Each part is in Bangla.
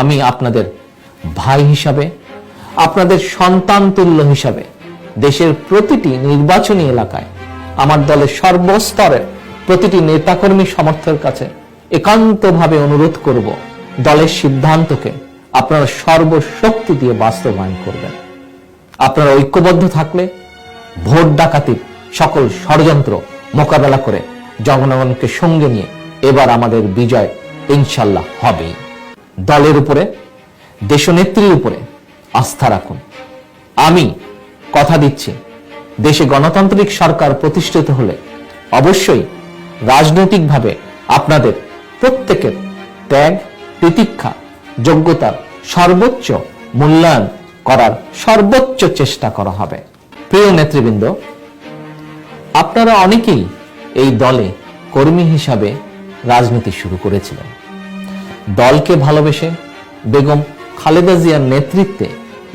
আমি আপনাদের ভাই হিসাবে, আপনাদের সন্তান তুল্য হিসাবে দেশের প্রতিটি নির্বাচনী এলাকায়, আমার দলের সর্বস্তরের প্রতিটি নেতাকর্মী সমর্থকের কাছে একান্তভাবে অনুরোধ করব, দলের সিদ্ধান্তকে আপনারা সর্বশক্তি দিয়ে বাস্তবায়ন করবেন। আপনারা ঐক্যবদ্ধ থাকলে ভোট ডাকাতির সকল ষড়যন্ত্র মোকাবেলা করে জনগণকে সঙ্গে নিয়ে এবার আমাদের বিজয় ইনশাল্লাহ হবে। দলের উপরে, দেশনেত্রীর উপরে আস্থা রাখুন। আমি কথা দিচ্ছি, দেশে গণতান্ত্রিক সরকার প্রতিষ্ঠিত হলে অবশ্যই রাজনৈতিকভাবে আপনাদের প্রত্যেকের ত্যাগ, তিতিক্ষা, যোগ্যতার সর্বোচ্চ মূল্যায়ন করার সর্বোচ্চ চেষ্টা করা হবে। প্রিয় নেতৃবৃন্দ, আপনারা অনেকেই এই দলে কর্মী হিসাবে রাজনীতি শুরু করেছিলেন। দলকে ভালোবেসে বেগম খালেদা জিয়ার নেতৃত্বে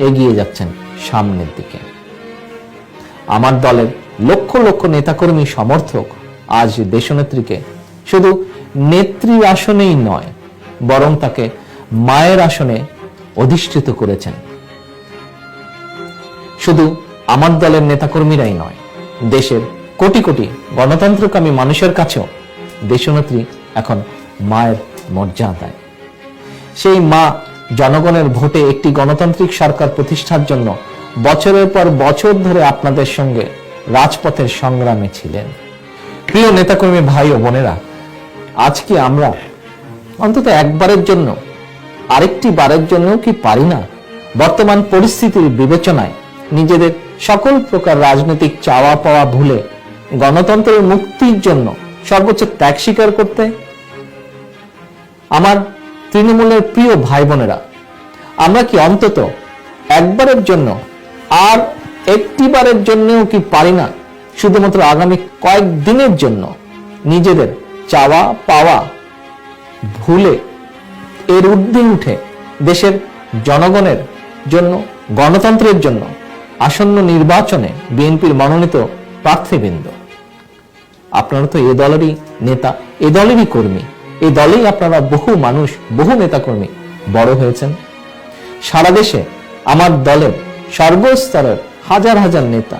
এগিয়ে যাচ্ছেন সামনের দিকে। আমার দলের লক্ষ লক্ষ নেতাকর্মী সমর্থক আজ দেশনেত্রীকে শুধু নেত্রীর আসনেই নয়, বরং তাকে মায়ের আসনে অধিষ্ঠিত করেছেন। শুধু আমার দলের নেতাকর্মীরাই নয়, দেশের কোটি কোটি গণতন্ত্রকামী মানুষের কাছেও দেশনেত্রী এখন মায়ের মর্যাদায়। সেই মা জনগণের ভোটে একটি গণতান্ত্রিক সরকার প্রতিষ্ঠার জন্য বছরের পর বছর ধরে আপনাদের সঙ্গে রাজপথের সংগ্রামে ছিলেন। প্রিয় নেতাকর্মী ভাই ও বোনেরা, আজকে আমরা অন্তত একবারের জন্য, আরেকটি বারের জন্য কি পারি না? বর্তমান পরিস্থিতির বিবেচনায় নিজেদের সকল প্রকার রাজনৈতিক চাওয়া পাওয়া ভুলে গণতন্ত্রের মুক্তির জন্য সর্বোচ্চ ত্যাগ স্বীকার করতে আমার তৃণমূলের প্রিয় ভাই বোনেরা আমরা কি অন্তত একবারের জন্য আর একটি বারের জন্যও কি পারি না? শুধুমাত্র আগামী কয়েক জন্য নিজেদের চাওয়া পাওয়া ভুলে এর ঊর্ধ্বে উঠে দেশের জনগণের জন্য, গণতন্ত্রের জন্য আসন্ন নির্বাচনে বিএনপির মনোনীত প্রার্থীবৃন্দ। আপনারা তো এ দলেরই নেতা এ দলেরই কর্মী, এই দলেই আপনারা বহু মানুষ, বহু নেতাকর্মী বড় হয়েছেন। সারা দেশে আমার দলের সর্বস্তরের হাজার হাজার নেতা,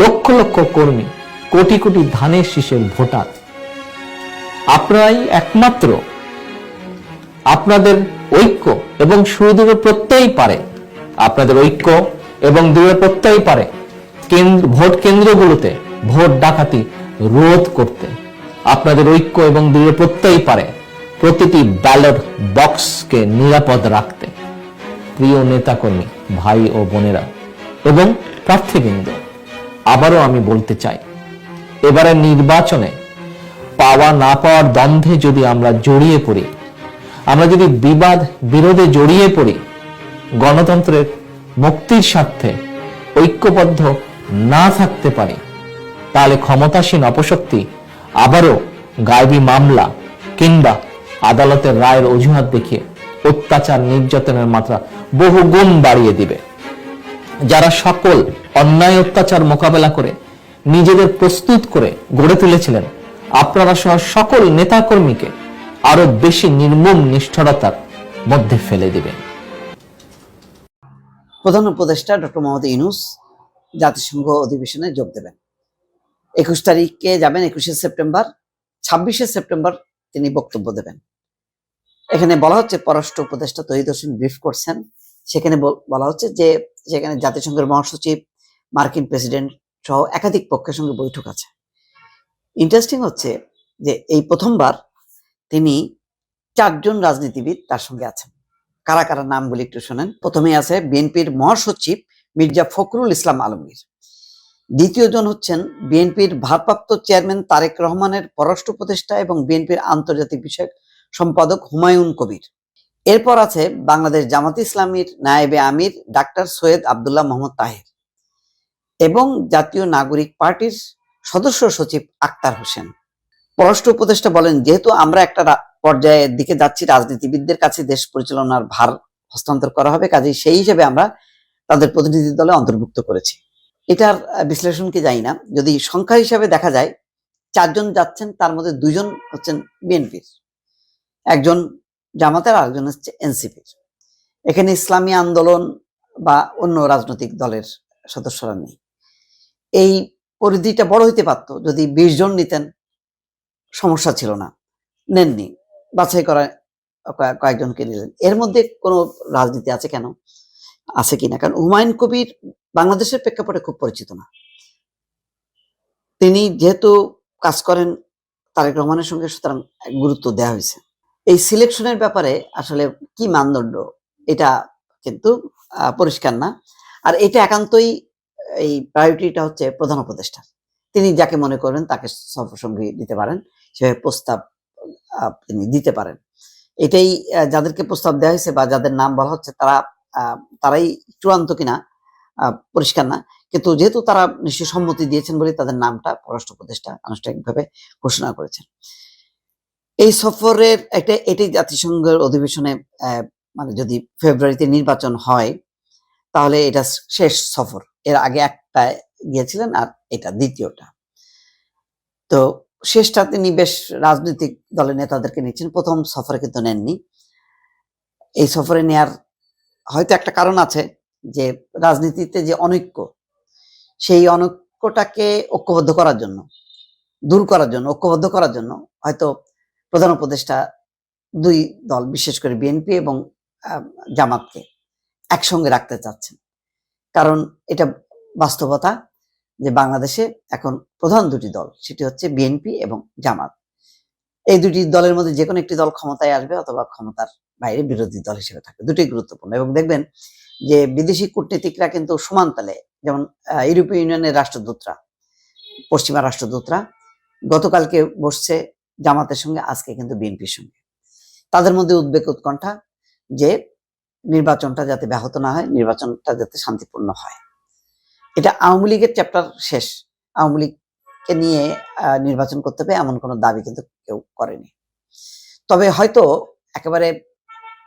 লক্ষ লক্ষ কর্মী, কোটি কোটি ধানের শীষের ভোটার। আপনারাই একমাত্র আপনাদের ঐক্য এবং সুদৃঢ় প্রত্যয়ই পারে। আপনাদের ঐক্য এবং দৃঢ় প্রত্যয়ই পারে। কেন্দ্র, ভোট কেন্দ্রগুলোতে ভোট ডাকাতি রোধ করতে। আপনাদের ঐক্য এবং দৃঢ় প্রত্যয়ই পারে প্রতিটি ব্যালট বক্সকে নিরাপদ রাখতে। প্রিয় নেতাকর্মী, ভাই ও বোনেরা এবং প্রার্থীবৃন্দ, আবারও আমি বলতে চাই, এবারের নির্বাচনে পাওয়া না পাওয়ার দ্বন্দ্বে যদি আমরা জড়িয়ে পড়ি, আমরা যদি বিবাদ বিরোধে জড়িয়ে পড়ি, গণতন্ত্রের মুক্তির স্বার্থে ঐক্যবদ্ধ না থাকতে পারি তাহলে ক্ষমতাসীন অপশক্তি, আবারও গায়েবী মামলা কিংবা আদালতের রায়ের অজুহাত দেখিয়ে অত্যাচার নির্যাতনের মাত্রা বহু গুণ বাড়িয়ে দিবে। যারা সকল অন্যায় অত্যাচার মোকাবেলা করে নিজেদের প্রস্তুত করে গড়ে তুলেছিলেন, আপনারা সহ সকল নেতাকর্মীকে আরও বেশি নির্মম নিষ্ঠুরতার মধ্যে ফেলে দিবেন। প্রধান উপদেষ্টা ডক্টর মোহাম্মদ ইউনুস জাতিসংঘ অধিবেশনে যোগ দেবেন। একুশ তারিখে যাবেন, একুশে সেপ্টেম্বর। ছাব্বিশে সেপ্টেম্বর তিনি বক্তব্য দেবেন। এখানে বলা হচ্ছে, পররাষ্ট্র উপদেষ্টা তহিদ হোসেন ব্রিফ করছেন। সেখানে বলা হচ্ছে যে, সেখানে জাতিসংঘের মহাসচিব, মার্কিন প্রেসিডেন্ট সহ একাধিক পক্ষের সঙ্গে বৈঠক আছে। ইন্টারেস্টিং হচ্ছে যে, এই প্রথমবার তিনি চারজন রাজনীতিবিদ তার সঙ্গে আছেন। কারা কারা নামগুলি একটু শোনেন। প্রথমে আছে বিএনপির মহাসচিব মির্জা ফখরুল ইসলাম আলমগীর। দ্বিতীয় জন হচ্ছেন বিএনপির ভারপ্রাপ্ত চেয়ারম্যান তারেক রহমানের পররাষ্ট্র উপদেষ্টা এবং বিএনপির আন্তর্জাতিক বিষয়ক সম্পাদক হুমায়ুন কবির। এরপর আছে বাংলাদেশ জামাত ইসলামীর নায়েবে আমির ডাক্তার সৈয়দ আবদুল্লাহ মোহাম্মদ তাহের এবং জাতীয় নাগরিক পার্টির সদস্য সচিব আক্তার হোসেন। পররাষ্ট্র উপদেষ্টা বলেন, যেহেতু আমরা একটা পর্যায়ের দিকে যাচ্ছি, রাজনীতিবিদদের কাছে দেশ পরিচালনার ভার হস্তান্তর করা হবে, কাজেই সেই হিসেবে আমরা তাদের প্রতিনিধি দলে অন্তর্ভুক্ত করেছি। এটার বিশ্লেষণ কি না। যদি সংখ্যা হিসাবে দেখা যায়, চারজন যাচ্ছেন, তার মধ্যে দুজন হচ্ছেন বিএনপির। একজন জামাতের আর একজন হচ্ছে এনসিপির। এখানে ইসলামী আন্দোলন বা অন্য রাজনৈতিক দলের সদস্যরা নেই। এই পরিধিটা বড় হইতে পারতো, যদি বিশ জন নিতেন, সমস্যা ছিল না। নেননি, বাছাই করা কয়েকজনকে নিলেন। এর মধ্যে কোনো রাজনীতি আছে কেন? আছে কিনা? কারণ হুমায়ুন কবির বাংলাদেশের প্রেক্ষাপটে খুব পরিচিত না। তিনি যেহেতু কাজ করেন, তারেক রহমানের সঙ্গে সুতরাং গুরুত্ব দেওয়া হয়েছে। এই সিলেকশনের ব্যাপারে আসলে কি মানদণ্ড, এটা কিন্তু পরিষ্কার না। আর এটা একান্তই এই প্রায়োরিটিটা হচ্ছে প্রধান উপদেষ্টা। তিনি যাকে মনে করেন তাকে সফরসঙ্গী দিতে পারেন, সেভাবে প্রস্তাব তিনি দিতে পারেন। এটাই যাদেরকে প্রস্তাব দেওয়া হয়েছে বা যাদের নাম বলা হচ্ছে, তারা তারাই চূড়ান্ত কিনা পরিষ্কার না। কিন্তু যেহেতু তারা নিশ্চয় সম্মতি দিয়েছেন বলে তাদের নামটা পররাষ্ট্র উপদেষ্টা আনুষ্ঠানিকভাবে ঘোষণা করেছেন। এই সফরের একটা এটাই জাতিসংঘের অধিবেশনে মানে যদি ফেব্রুয়ারিতে নির্বাচন হয়, তাহলে এটা শেষ সফর। এর আগে একটা গিয়েছিলেন আর এটা দ্বিতীয়টা। তো শেষটা তিনি বেশ রাজনৈতিক দলের নেতাদেরকে নিচ্ছেন। প্রথম সফরে কিন্তু নেননি। এই সফরে নেয়ার হয়তো একটা কারণ আছে যে রাজনীতিতে যে অনৈক্য, সেই অনৈক্যটাকে ঐক্যবদ্ধ করার জন্য, দূর করার জন্য, ঐক্যবদ্ধ করার জন্য হয়তো প্রধান উপদেষ্টা দুই দল, বিশেষ করে বিএনপি এবং জামাতকে একসঙ্গে রাখতে চাচ্ছেন। কারণ এটা বাস্তবতা যে বাংলাদেশে এখন প্রধান দুটি দল, সেটি হচ্ছে বিএনপি এবং জামাত। এই দুটি দলের মধ্যে যে কোনো একটি দল ক্ষমতায় আসবে অথবা ক্ষমতার বাইরে বিরোধী দল হিসেবে থাকবে, দুটোই গুরুত্বপূর্ণ। এবং দেখবেন যে বিদেশি কূটনীতিকরা কিন্তু সমান তালে, যেমন ইউরোপীয় ইউনিয়নের রাষ্ট্রদূতরা, পশ্চিমা রাষ্ট্রদূতরা গতকালকে বসছে জামাতের সঙ্গে, আজকে কিন্তু বিএনপির সঙ্গে। তাদের মধ্যে উদ্বেগ উৎকণ্ঠা যে নির্বাচনটা যাতে ব্যাহত না হয়, নির্বাচনটা যাতে শান্তিপূর্ণ হয়। এটা আওয়ামী লীগের চ্যাপ্টার শেষ। আওয়ামী লীগকে নিয়ে নির্বাচন করতে হবে এমন কোনো দাবি কিন্তু কেউ করেনি। তবে হয়তো একেবারে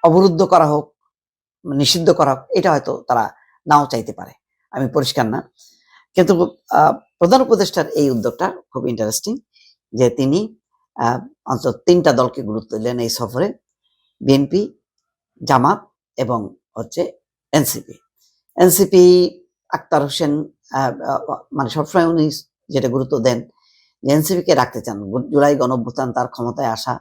অবরুদ্ধ করা হোক নিষিদ্ধ করা, এটা হয়তো তারা নাও চাইতে পারে। আমি পরিষ্কার না। কিন্তু প্রধান উপদেষ্টার এই উদ্যোগটা খুব ইন্টারেস্টিং যে তিনি অন্তত তিনটা দলকে গুরুত্ব দিলেন এই সফরে। বিএনপি, জামাত এবং হচ্ছে এনসিপি। এনসিপি, আক্তার হোসেন মানে সবসময় উনি যেটা গুরুত্ব দেন যে এনসিপি কে রাখতে চান। জুলাই গণঅভ্যুত্থান তার ক্ষমতায় আসা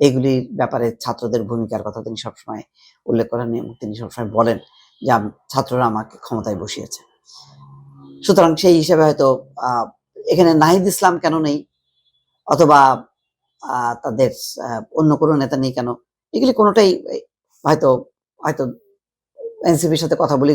এগুলির ব্যাপারে ছাত্রদের ভূমিকার কথা তিনি সবসময় উল্লেখ করেন এবং তিনি সবসময় বলেন যে ছাত্ররা আমাকে ক্ষমতায় বসিয়েছে। সুতরাং সেই হিসেবে হয়তো এখানে নাহিদ ইসলাম কেন নেই? অথবা তাদের অন্য কোনো নেতা নেই কেন? এগুলি কোনোটাই হয়তো হয়তো এনসিপির সাথে কথা বলি